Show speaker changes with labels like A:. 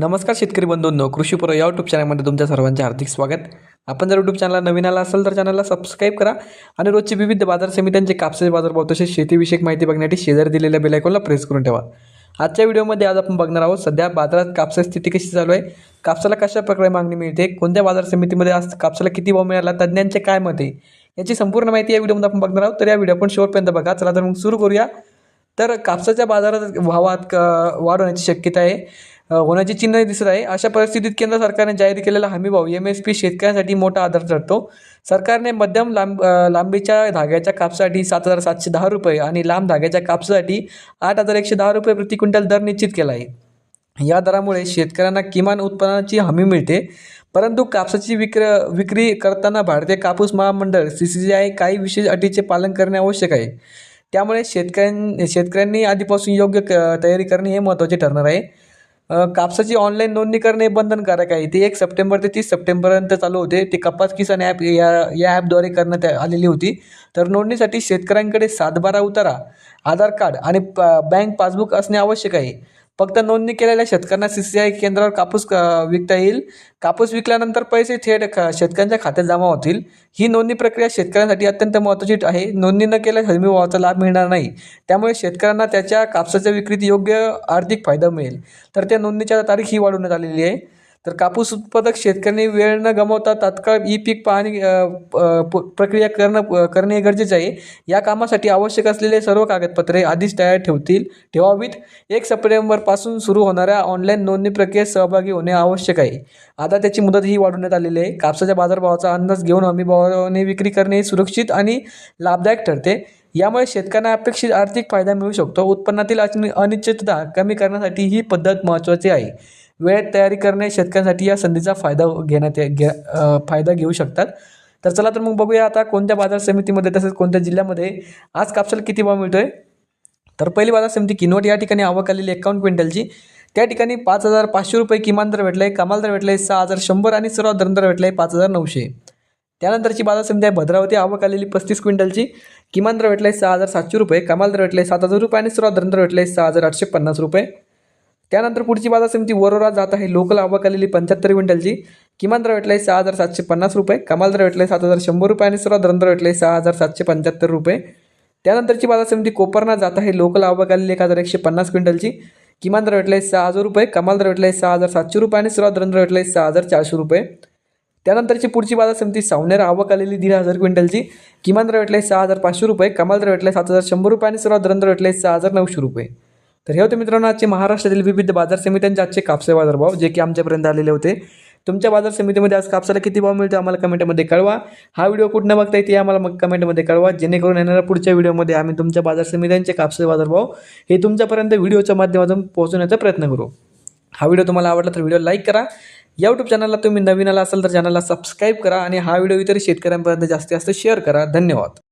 A: नमस्कार शेतकरी बंधूंनो कृषीपुर या यूट्यूब चॅनलमध्ये तुमच्या सर्वांचे हार्दिक स्वागत. आपण जर यूट्यूब चॅनलला नवीन आला असेल तर चॅनलला सबस्क्राईब करा आणि रोजची विविध बाजार समित्यांचे कापसाचे बाजारभाव तसेच शेतीविषयक माहिती बघण्यासाठी शेजारी दिलेल्या बेलायकॉनला प्रेस करून ठेवा. आजच्या व्हिडिओमध्ये आज आपण बघणार आहोत सध्या बाजारात कापसाची स्थिती कशी चालू आहे कापसाला कशा प्रकारे मागणी मिळते कोणत्या बाजार समितीमध्ये आज कापसाला किती भाव मिळाला तज्ज्ञांचे काय मत आहे याची संपूर्ण माहिती या व्हिडिओमध्ये आपण बघणार आहोत. तर या व्हिडिओ आपण शेवटपर्यंत बघा. चला तर मग सुरू करूया. तर कापसाच्या बाजारात भावात क वाढ होण्याची शक्यता आहे. होण्याची चिन्ह दिसत आहे. अशा परिस्थितीत केंद्र सरकारने जाहीर केलेला हमीभाव एम एस पी शेतकऱ्यांसाठी मोठा आधार ठरतो सरकारने मध्यम लांब लांबीच्या धाग्याच्या कापसासाठी सात हजार सातशे दहा रुपये आणि लांब धाग्याच्या कापसासाठी आठ हजार एकशे दहा रुपये प्रति क्विंटल दर निश्चित केला आहे. या दरामुळे शेतकऱ्यांना किमान उत्पन्नाची हमी मिळते. परंतु कापसाची विक्र विक्री करताना भारतीय कापूस महामंडळ सी सी आय काही विशेष अटीचे पालन करणे आवश्यक आहे. त्यामुळे शेतकऱ्यां शेतकऱ्यांनी आधीपासून योग्य क तयारी करणे हे महत्त्वाचे ठरणार आहे. कापसाची ऑनलाईन नोंदणी करणे बंधनकारक आहे. ते एक सप्टेंबर ते तीस सप्टेंबरपर्यंत चालू होते. ते कपास किसान ॲप या या ॲपद्वारे करण्यात आलेली होती. तर नोंदणीसाठी शेतकऱ्यांकडे सातबारा उतारा आधार कार्ड आणि प बँक पासबुक असणे आवश्यक आहे. फक्त नोंदणी केलेल्या शेतकऱ्यांना सी सी आय केंद्रावर कापूस विकता येईल. कापूस विकल्यानंतर पैसे थेट ख शेतकऱ्यांच्या खात्यात जमा होतील. ही नोंदणी प्रक्रिया शेतकऱ्यांसाठी अत्यंत महत्त्वाची आहे. नोंदणी न केल्यास हमीभावाचा लाभ मिळणार नाही. त्यामुळे शेतकऱ्यांना त्याच्या कापसाच्या विक्रीत योग्य आर्थिक फायदा मिळेल. तर त्या नोंदणीच्या तारीख ही वाढवण्यात आलेली आहे. तर कापूस उत्पादक शेतकऱ्यांनी वेळ न गमावता तात्काळ ई पीक पाहणी प- प्रक्रिया करणं करणे गरजेचे आहे. या कामासाठी आवश्यक असलेले सर्व कागदपत्रे आधीच तयार ठेवतील ठेवावीत. एक सप्टेंबरपासून सुरू होणाऱ्या ऑनलाईन नोंदणी प्रक्रियेत सहभागी होणे आवश्यक आहे. आता त्याची मुदतही वाढवण्यात आलेली आहे. कापसाच्या बाजारभावाचा अंदाज घेऊन हमीभावाने विक्री करणे सुरक्षित आणि लाभदायक ठरते. यामुळे शेतकऱ्यांना अपेक्षित आर्थिक फायदा मिळू शकतो. उत्पन्नातील अनि- अनिश्चितता कमी करण्यासाठी ही पद्धत महत्त्वाची आहे. वेळेत तयारी करणे शेतकऱ्यांसाठी या संधीचा फायदा घेण्यात ये- फायदा घेऊ शकतात. तर चला तर मग बघूया आता कोणत्या बाजार समितीमध्ये तसेच कोणत्या जिल्ह्यामध्ये आज कापसाला किती भाव मिळतोय. तर पहिली बाजार समिती किनवट या ठिकाणी आवक आलेली एकावन्न क्विंटलची. त्या ठिकाणी पाच हजार पाचशे रुपये किमान दर भेटला आहे कमाल दर भेटला आहे सहा हजार शंभर आणि सर्वात दर दर भेटला आहे पाच हजार नऊशे. त्यानंतरची बाजार समिती आहे भद्रावती आवक आलेली पस्तीस क्विंटलची. किमान दर भेटला आहे सहा हजार सातशे रुपये कमाल दर भेटला आहे सात हजार रुपये आणि सर्वात दर दर भेटला आहे सहा हजार आठशे पन्नास रुपये. त्यानंतर पुढची बाजार समिती वरोरा जात आहे. लोकल आवक आलेली पंच्याहत्तर क्विंटलची. किमान दर भेटला आहे सहा हजार सातशे पन्नास रुपये. कमाल दर भेटला आहे सात हजार शंभर रुपये आणि सर्वात दर भेटला आहे सहा हजार सातशे पंच्याहत्तर रुपये. त्यानंतरची बाजार समिती कोपरना जात आहे. लोकल आवक आलेली एक हजार एकशे पन्नास क्विंटलची. किमान दर भेटला आहे सहा हजार रुपये. कमाल दर भेटला आहे सहा हजार सातशे रुपये आणि सर्वात दर भेटला आहे सहा हजार चारशे रुपये. त्यानंतरची पुढची बाजार समिती सावनेर आवक आलेली दीड हजार क्विंटलची. किमान दर भेटले सहा हजार पाचशे रुपये. कमाल दर भेटले सात हजार शंभर रुपये आणि सर्वात दर भेटले सहा हजार नऊशे रुपये. तर हे होते मित्रांनो आजचे महाराष्ट्रातील विविध बाजार समित्यांचे आजचे कापसे बाजारभाव जे की आमच्यापर्यंत आलेले होते. तुमच्या बाजार समितीमध्ये आज कापसाला किती भाव मिळतो आम्हाला कमेंटमध्ये कळवा. हा व्हिडिओ कुठनं बघता येते आम्हाला मग कमेंटमध्ये कळवा. जेणेकरून येणाऱ्या पुढच्या व्हिडिओमध्ये आम्ही तुमच्या बाजार समित्यांचे कापसे बाजारभाव हे तुमच्यापर्यंत व्हिडिओच्या माध्यमातून पोहोचवण्याचा प्रयत्न करू. हा व्हिडिओ तुम्हाला आवडला तर व्हिडिओ लाईक करा. यूट्यूब चॅनलला तुम्ही नवीन आला असाल तर चॅनलला सबस्क्राईब करा आणि हा व्हिडिओ इतर शेतकऱ्यांपर्यंत जास्तीत जास्त शेअर करा. धन्यवाद.